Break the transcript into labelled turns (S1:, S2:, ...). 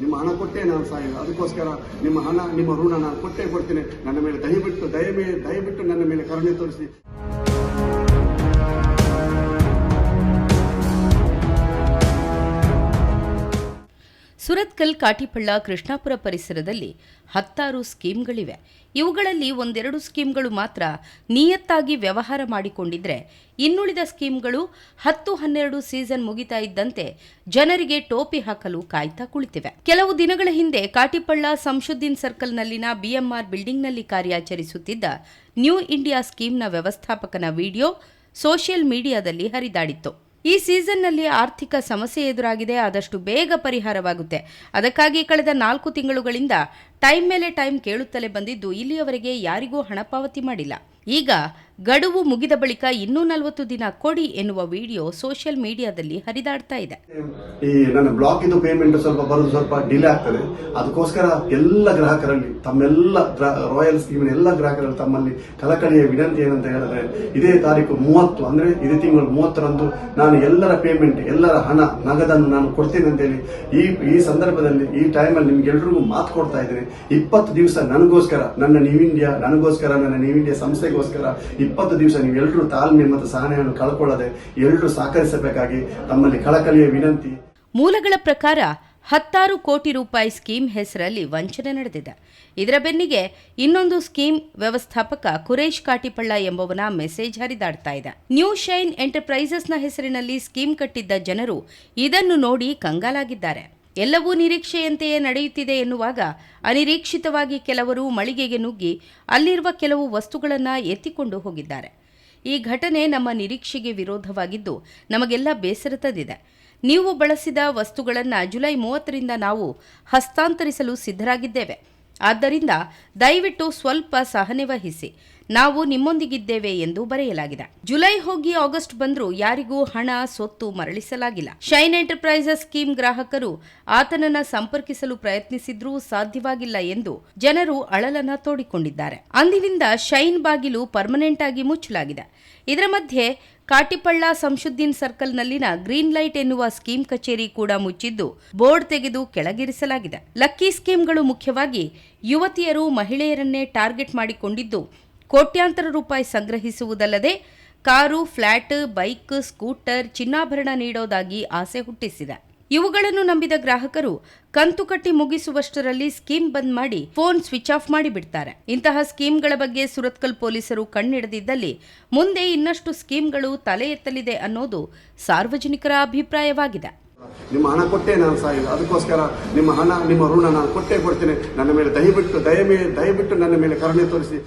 S1: ನಿಮ್ಮ ಹಣ ಕೊಟ್ಟೆ ನಾನು ಸಾಯ ಅದಕ್ಕೋಸ್ಕರ ನಿಮ್ಮ ಹಣ, ನಿಮ್ಮ ಋಣ ನಾನು ಕೊಟ್ಟೇ ಕೊಡ್ತೇನೆ. ನನ್ನ ಮೇಲೆ ದಯವಿಟ್ಟು, ದಯಮೇ, ದಯವಿಟ್ಟು ನನ್ನ ಮೇಲೆ ಕರುಣೆ ತೋರಿಸಿ.
S2: ಸುರತ್ಕಲ್ ಕಾಟಿಪಳ್ಳ ಕೃಷ್ಣಾಪುರ ಪರಿಸರದಲ್ಲಿ ಹತ್ತಾರು ಸ್ಕೀಮ್ಗಳಿವೆ. ಇವುಗಳಲ್ಲಿ ಒಂದೆರಡು ಸ್ಕೀಮ್ಗಳು ಮಾತ್ರ ನಿಯತ್ತಾಗಿ ವ್ಯವಹಾರ ಮಾಡಿಕೊಂಡಿದ್ರೆ ಇನ್ನುಳಿದ ಸ್ಕೀಮ್ಗಳು ಹತ್ತು ಹನ್ನೆರಡು ಸೀಸನ್ ಮುಗಿತಾ ಇದ್ದಂತೆ ಜನರಿಗೆ ಟೋಪಿ ಹಾಕಲು ಕಾಯ್ತಾ ಕುಳಿತಿವೆ. ಕೆಲವು ದಿನಗಳ ಹಿಂದೆ ಕಾಟಿಪಳ್ಳ ಸಂಶುದ್ದೀನ್ ಸರ್ಕಲ್ನಲ್ಲಿನ ಬಿಎಂಆರ್ ಬಿಲ್ಡಿಂಗ್ನಲ್ಲಿ ಕಾರ್ಯಾಚರಿಸುತ್ತಿದ್ದ ನ್ಯೂ ಇಂಡಿಯಾ ಸ್ಕೀಮ್ನ ವ್ಯವಸ್ಥಾಪಕನ ವಿಡಿಯೋ ಸೋಷಿಯಲ್ ಮೀಡಿಯಾದಲ್ಲಿ ಹರಿದಾಡಿತ್ತು. ಈ ಸೀಸನ್ನಲ್ಲಿ ಆರ್ಥಿಕ ಸಮಸ್ಯೆ ಎದುರಾಗಿದೆ, ಆದಷ್ಟು ಬೇಗ ಪರಿಹಾರವಾಗುತ್ತೆ. ಅದಕ್ಕಾಗಿ ಕಳೆದ ನಾಲ್ಕು ತಿಂಗಳುಗಳಿಂದ ಟೈಮ್ ಮೇಲೆ ಟೈಮ್ ಕೇಳುತ್ತಲೇ ಬಂದಿದ್ದು, ಇಲ್ಲಿಯವರೆಗೆ ಯಾರಿಗೂ ಹಣ ಪಾವತಿ ಮಾಡಿಲ್ಲ. ಈಗ ಗಡುವು ಮುಗಿದ ಬಳಿಕ ಇನ್ನೂ ನಲವತ್ತು ದಿನ ಕೊಡಿ ಎನ್ನುವ ವಿಡಿಯೋ ಸೋಷಿಯಲ್ ಮೀಡಿಯಾದಲ್ಲಿ ಹರಿದಾಡ್ತಾ ಇದೆ.
S1: ಈ ನನ್ನ ಬ್ಲಾಕ್ ಇದು ಪೇಮೆಂಟ್ ಸ್ವಲ್ಪ ಬರೋದು ಸ್ವಲ್ಪ ಡಿಲೇ ಆಗ್ತದೆ. ಅದಕ್ಕೋಸ್ಕರ ಎಲ್ಲ ಗ್ರಾಹಕರಲ್ಲಿ, ತಮ್ಮೆಲ್ಲ ರಾಯಲ್ ಸ್ಕೀಮಿನ ಎಲ್ಲ ಗ್ರಾಹಕರಲ್ಲಿ ತಮ್ಮಲ್ಲಿ ಕಳಕಳಿಯ ವಿನಂತಿ ಏನಂತ ಹೇಳಿದ್ರೆ, ಇದೇ ತಾರೀಕು ಮೂವತ್ತು, ಅಂದ್ರೆ ಇದೇ ತಿಂಗಳು ಮೂವತ್ತರಂದು ನಾನು ಎಲ್ಲರ ಪೇಮೆಂಟ್ ಎಲ್ಲರ ಹಣ, ನಗದನ್ನು ನಾನು ಕೊಡ್ತೇನೆ ಅಂತೇಳಿ ಈ ಈ ಸಂದರ್ಭದಲ್ಲಿ, ಈ ಟೈಮಲ್ಲಿ ನಿಮ್ಗೆಲ್ರಿಗೂ ಮಾತು ಕೊಡ್ತಾ ಇದ್ದೇನೆ. ಇಪ್ಪತ್ತು ದಿವಸ ನನಗೋಸ್ಕರ, ನನ್ನ ನ್ಯೂ ಇಂಡಿಯಾ ನನಗೋಸ್ಕರ ನನ್ನ ನ್ಯೂ ಇಂಡಿಯಾ ಸಂಸ್ಥೆಗೋಸ್ಕರ ಇಪ್ಪತ್ತು ದಿವಸ ನೀವೆಲ್ಲರೂ ತಾಳ್ಮೆ ಮತ್ತು ಸಹನೆಯನ್ನು ಕಳ್ಕೊಳ್ಳದೆ ಎಲ್ಲರೂ ಸಹಕರಿಸಬೇಕಾಗಿ ತಮ್ಮಲ್ಲಿ ಕಳಕಳಿಯ ವಿನಂತಿ.
S2: ಮೂಲಗಳ ಪ್ರಕಾರ ಹತ್ತಾರು ಕೋಟಿ ರೂಪಾಯಿ ಸ್ಕೀಮ್ ಹೆಸರಲ್ಲಿ ವಂಚನೆ ನಡೆದಿದೆ. ಇದರ ಬೆನ್ನಿಗೆ ಇನ್ನೊಂದು ಸ್ಕೀಮ್ ವ್ಯವಸ್ಥಾಪಕ ಕುರೇಶ್ ಕಾಟಿಪಳ್ಳ ಎಂಬವನ ಮೆಸೇಜ್ ಹರಿದಾಡ್ತಾ ಇದೆ. ನ್ಯೂ ಶೈನ್ ಎಂಟರ್ಪ್ರೈಸಸ್ನ ಹೆಸರಿನಲ್ಲಿ ಸ್ಕೀಮ್ ಕಟ್ಟಿದ್ದ ಜನರು ಇದನ್ನು ನೋಡಿ ಕಂಗಾಲಾಗಿದ್ದಾರೆ. ಎಲ್ಲವೂ ನಿರೀಕ್ಷೆಯಂತೆಯೇ ನಡೆಯುತ್ತಿದೆ ಎನ್ನುವಾಗ ಅನಿರೀಕ್ಷಿತವಾಗಿ ಕೆಲವರು ಮಳಿಗೆಗೆ ನುಗ್ಗಿ ಅಲ್ಲಿರುವ ಕೆಲವು ವಸ್ತುಗಳನ್ನು ಎತ್ತಿಕೊಂಡು ಹೋಗಿದ್ದಾರೆ. ಈ ಘಟನೆ ನಮ್ಮ ನಿರೀಕ್ಷೆಗೆ ವಿರೋಧವಾಗಿದ್ದು ನಮಗೆಲ್ಲ ಬೇಸರ ತಂದಿದೆ ನೀವು ಬಳಸಿದ ವಸ್ತುಗಳನ್ನು ಜುಲೈ ಮೂವತ್ತರಿಂದ ನಾವು ಹಸ್ತಾಂತರಿಸಲು ಸಿದ್ಧರಾಗಿದ್ದೇವೆ. ಆದ್ದರಿಂದ ದಯವಿಟ್ಟು ಸ್ವಲ್ಪ ಸಹನೆ ವಹಿಸಿ. ನಾವು ನಿಮ್ಮೊಂದಿಗಿದ್ದೇವೆ ಎಂದು ಬರೆಯಲಾಗಿದೆ. ಜುಲೈ ಹೋಗಿ ಆಗಸ್ಟ್ ಬಂದರೂ ಯಾರಿಗೂ ಹಣ, ಸೊತ್ತು ಮರಳಿಸಲಾಗಿಲ್ಲ. ಶೈನ್ ಎಂಟರ್ಪ್ರೈಸಸ್ ಸ್ಕೀಮ್ ಗ್ರಾಹಕರು ಆತನನ್ನ ಸಂಪರ್ಕಿಸಲು ಪ್ರಯತ್ನಿಸಿದ್ರೂ ಸಾಧ್ಯವಾಗಿಲ್ಲ ಎಂದು ಜನರು ಅಳಲನ ತೋಡಿಕೊಂಡಿದ್ದಾರೆ. ಅಂದಿನಿಂದ ಶೈನ್ ಬಾಗಿಲು ಪರ್ಮನೆಂಟ್ ಆಗಿ ಮುಚ್ಚಲಾಗಿದೆ. ಇದರ ಮಧ್ಯೆ ಕಾಟಿಪಳ್ಳ ಸಂಶುದ್ದೀನ್ ಸರ್ಕಲ್ನಲ್ಲಿನ ಗ್ರೀನ್ ಲೈಟ್ ಎನ್ನುವ ಸ್ಕೀಮ್ ಕಚೇರಿ ಕೂಡ ಮುಚ್ಚಿದ್ದು ಬೋರ್ಡ್ ತೆಗೆದು ಕೆಳಗಿರಿಸಲಾಗಿದೆ. ಲಕ್ಕಿ ಸ್ಕೀಮ್ಗಳು ಮುಖ್ಯವಾಗಿ ಯುವತಿಯರು ಮಹಿಳೆಯರನ್ನೇ ಟಾರ್ಗೆಟ್ ಮಾಡಿಕೊಂಡಿದ್ದು ಕೋಟ್ಯಾಂತರ ರೂಪಾಯಿ ಸಂಗ್ರಹಿಸುವುದಲ್ಲದೆ ಕಾರು, ಫ್ಲಾಟ್, ಬೈಕ್, ಸ್ಕೂಟರ್, ಚಿನ್ನಾಭರಣ ನೀಡೋದಾಗಿ ಆಸೆ ಹುಟ್ಟಿಸಿದೆ. ಇವುಗಳನ್ನು ನಂಬಿದ ಗ್ರಾಹಕರು ಕಂತು ಕಟ್ಟಿ ಮುಗಿಸುವಷ್ಟರಲ್ಲಿ ಸ್ಕೀಮ್ ಬಂದ್ ಮಾಡಿ ಫೋನ್ ಸ್ವಿಚ್ ಆಫ್ ಮಾಡಿಬಿಡ್ತಾರೆ. ಇಂತಹ ಸ್ಕೀಮ್ಗಳ ಬಗ್ಗೆ ಸುರತ್ಕಲ್ ಪೊಲೀಸರು ಕಣ್ಣಿಡದಿದ್ದಲ್ಲಿ ಮುಂದೆ ಇನ್ನಷ್ಟು ಸ್ಕೀಮ್ಗಳು ತಲೆ ಎತ್ತಲಿದೆ ಅನ್ನೋದು ಸಾರ್ವಜನಿಕರ ಅಭಿಪ್ರಾಯವಾಗಿದೆ.
S1: ನಿಮ್ಮ ಹಣ ಕೊಟ್ಟೆ ನಾನು ಸಾಯಿಲ್ಲ. ಅದಕ್ಕೋಸ್ಕರ ನಿಮ್ಮ ಹಣ, ನಿಮ್ಮ ಋಣ ನಾನು ಕೊಟ್ಟೆ ಕೊಡ್ತೇನೆ. ನನ್ನ ಮೇಲೆ ದಯವಿಟ್ಟು, ದಯಮೇ, ದಯವಿಟ್ಟು ನನ್ನ ಮೇಲೆ ಕರುಣೆ ತೋರಿಸಿ.